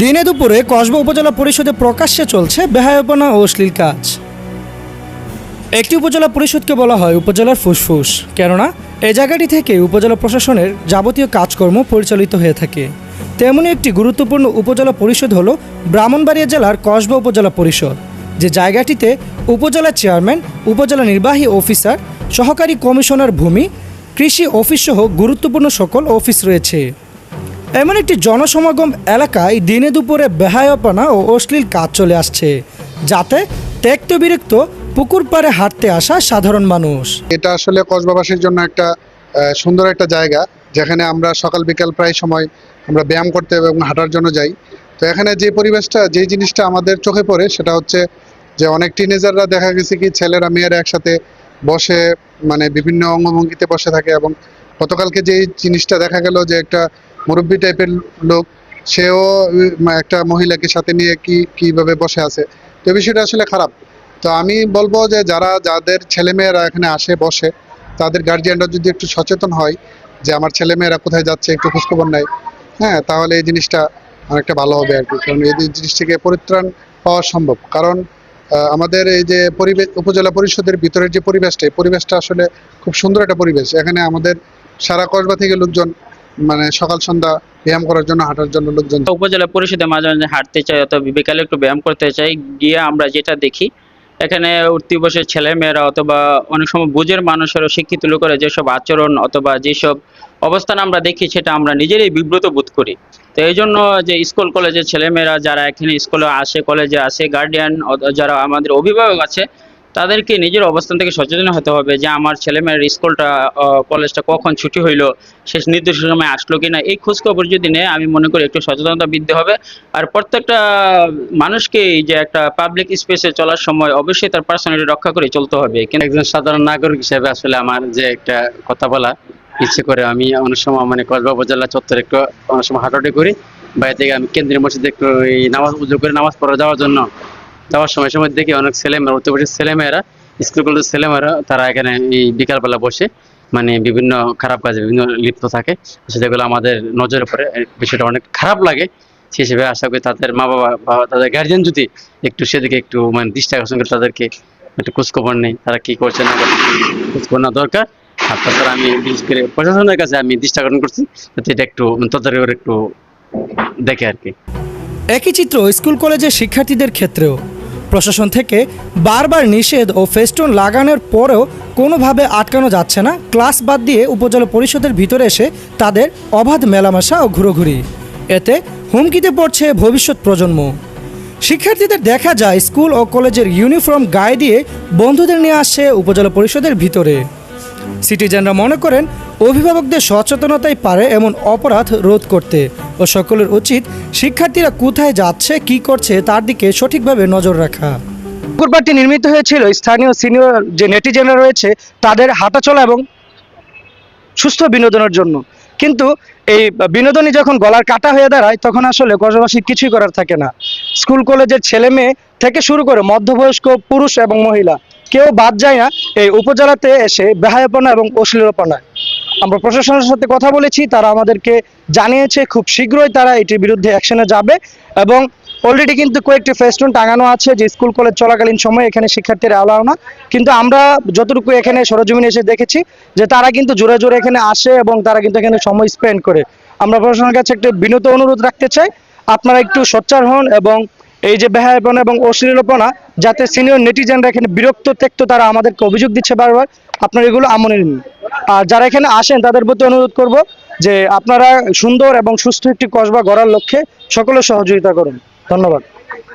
দিনে দুপুরে কসবা উপজেলা পরিষদে প্রকাশ্যে চলছে বেহায়পনা ও অশ্লীল কাজ। একটি উপজেলা পরিষদকে বলা হয় উপজেলার ফুসফুস। কেননা এই জায়গাটি থেকে উপজেলা প্রশাসনের যাবতীয় কাজকর্ম পরিচালিত হয়ে থাকে। তেমনই একটি গুরুত্বপূর্ণ উপজেলা পরিষদ হলো ব্রাহ্মণবাড়িয়া জেলার কসবা উপজেলা পরিষদ, যে জায়গাটিতে উপজেলা চেয়ারম্যান, উপজেলা নির্বাহী অফিসার, সহকারী কমিশনার ভূমি, কৃষি অফিস সহ গুরুত্বপূর্ণ সকল অফিস রয়েছে। এমন একটি জনসমাগম এলাকায় দিনে দুপুরে বেহায়াপনা ও অশ্লীল কাজ চলে আসছে, যাতে ত্যক্ত বিরক্ত পুকুর পাড়ে হাঁটতে আসা সাধারণ মানুষ। এটা আসলে কসবাবাসীর জন্য একটা সুন্দর একটা জায়গা, যেখানে আমরা সকাল বিকাল প্রায় সময় আমরা ব্যায়াম করতে এবং হাঁটার জন্য যাই। তো এখানে যে পরিবেশটা, যে জিনিসটা আমাদের চোখে পড়ে, সেটা হচ্ছে যে অনেক টিনেজাররা দেখা গেছে কি, ছেলেরা মেয়েরা একসাথে বসে মানে বিভিন্ন অঙ্গভঙ্গিতে বসে থাকে এবং গতকালকে যে জিনিসটা দেখা গেল যে একটা মুরব্বী টাইপের লোক, সেও একটা মহিলাকে সাথে নিয়ে কি, কীভাবে বসে আছে। তো বিষয়টা আসলে খারাপ। তো আমি বলব যে যারা, যাদের ছেলেমেয়েরা এখানে আসে, বসে, তাদের গার্জিয়ানরা যদি একটু সচেতন হয় যে আমার ছেলেমেয়েরা কোথায় যাচ্ছে, একটু খোঁজখবর নেয় হ্যাঁ তাহলে এই জিনিসটা অনেকটা ভালো হবে আর কি। কারণ এই জিনিস থেকে পরিত্রাণ পাওয়া সম্ভব। কারণ আমাদের এই যে পরিবেশ, উপজেলা পরিষদের ভিতরের যে পরিবেশটা, এই পরিবেশটা আসলে খুব সুন্দর একটা পরিবেশ। এখানে আমাদের সারা কসবা থেকে লোকজন মানে সকাল সন্ধ্যা ব্যায়াম করার জন্য, হাঁটার জন্য লোকজন উপজেলা পরিষদে মাঝে মাঝে হাঁটতে চাই অথবা বিকালে একটু ব্যায়াম করতে চাই, গিয়ে আমরা যেটা দেখি, এখানে উঠতি বসে ছেলে মেয়েরা অথবা অনেক সময় বুঝের মানুষেরও শিক্ষিত লোকেরা যেসব আচরণ অথবা যেসব অবস্থান আমরা দেখি, সেটা আমরা নিজেরাই বিব্রত বোধ করি। তো এই জন্য যে স্কুল, কলেজের ছেলেমেয়েরা যারা এখানে স্কুলে আসে, কলেজে আসে গার্ডিয়ান যারা আমাদের অভিভাবক আছে তাদেরকে নিজের অবস্থান থেকে সচেতন হতে হবে যে আমার ছেলেমেয়ের স্কুলটা কলেজটা কখন ছুটি হইল, শেষ নির্দিষ্ট সময় আসলো কিনা, এই খোঁজ খবর যদি নেয়, আমি মনে করি একটু সচেতনতা বৃদ্ধি হবে। আর প্রত্যেকটা মানুষকে এই যে একটা পাবলিক স্পেসে চলার সময় অবশ্যই তার পার্সোনালিটি রক্ষা করে চলতে হবে। কিন্তু একজন সাধারণ নাগরিক হিসেবে আসলে আমার যে একটা কথা বলা, ইচ্ছে করে আমি অনেক সময় মানে কসবা উপজেলা চত্বরে একটু অনেক সময় হাঁটাহাঁটি করি বাইরে থেকে আমি কেন্দ্রীয় মসজিদে একটু নামাজ উজু করে নামাজ পড়া যাওয়ার জন্য যাওয়ার সময় সময় দেখি অনেক ছেলেমেয়েরা উত্তরপ্রদেশের ছেলেমেয়েরা স্কুল কলেজের ছেলেমেয়েরা তারা এখানে এই বিকালবেলা বসে মানে বিভিন্ন খারাপ কাজে বিভিন্ন লিপ্ত থাকে। সেগুলো আমাদের নজরে পড়ে বিষয়টা অনেক খারাপ লাগে। সেই হিসেবে আশা করি তাদের মা বাবা বা তাদের গার্জিয়ান যদি একটু সেদিকে একটু মানে দৃষ্টি আকর্ষণ করে তাদেরকে একটু খোঁজখবর নেই তারা কি করছে না খোঁজখবর নেওয়া দরকার। আর তাছাড়া আমি বিশেষ করে প্রশাসনের কাছে আমি দৃষ্টি আকর্ষণ করছি, যাতে এটা একটু তদারকি করে একটু দেখে আর কি। একই চিত্র স্কুল কলেজের শিক্ষার্থীদের ক্ষেত্রেও। প্রশাসন থেকে বারবার নিষেধ ও ফেস্টুন লাগানোর পরেও কোনোভাবে আটকানো যাচ্ছে না। ক্লাস বাদ দিয়ে উপজেলা পরিষদের ভিতরে এসে তাদের অবাধ মেলামেশা ও ঘুরোঘুরি। এতে হুমকিতে পড়ছে ভবিষ্যৎ প্রজন্ম। শিক্ষার্থীদের দেখা যায় স্কুল ও কলেজের ইউনিফর্ম গায়ে দিয়ে বন্ধুদের নিয়ে আসছে উপজেলা পরিষদের ভিতরে। সিটিজেনরা মনে করেন, অভিভাবকদের সচেতনতাই পারে এমন অপরাধ রোধ করতে। ও সকলের উচিত শিক্ষার্থীরা কোথায় যাচ্ছে, কি করছে, তার দিকে সঠিকভাবে নজর রাখা। পুকুরপাড়টি নির্মিত হয়েছিল, স্থানীয় সিনিয়র যে নেটিজেনরা রয়েছে, তাদের হাঁটাচলা এবং সুস্থ বিনোদনের জন্য। কিন্তু এই বিনোদনই যখন গলার কাটা হয়ে দাঁড়ায়, তখন আসলে কসবাসী কিছুই করার থাকে না। স্কুল, কলেজের ছেলে মেয়ে থেকে শুরু করে মধ্যবয়স্ক পুরুষ এবং মহিলা, কেউ বাদ যায় না এই উপজেলাতে এসে বেহায়াপনা এবং অশ্লীলপনায় আমরা প্রশাসনের সাথে কথা বলেছি, তারা আমাদেরকে জানিয়েছে, খুব শীঘ্রই তারা এটির বিরুদ্ধে অ্যাকশনে যাবে এবং অলরেডি কিন্তু কয়েকটি ফেস্টুন টাঙানো আছে যে স্কুল কলেজ চলাকালীন সময় এখানে শিক্ষার্থীরা অ্যালাও না। কিন্তু আমরা যতটুকু এখানে সরজমিনে এসে দেখেছি যে তারা কিন্তু জোরে জোরে এখানে আসে এবং তারা কিন্তু এখানে সময় স্পেন্ড করে। আমরা প্রশাসনের কাছে একটা বিনত অনুরোধ রাখতে চাই, আপনারা একটু সোচ্চার হন এবং এই যে বেহায়াপনা এবং অশ্লীলপনা, যাতে সিনিয়র নেটিজেনরা এখানে বিরক্ত, তেক্ত তারা আমাদেরকে অভিযোগ দিচ্ছে বারবার, আপনারা এগুলো আমলে নিন। আর যারা এখানে আসেন, তাদের প্রতি অনুরোধ করব যে আপনারা সুন্দর এবং সুস্থ একটি কসবা গড়ার লক্ষ্যে সকলে সহযোগিতা করুন। ধন্যবাদ।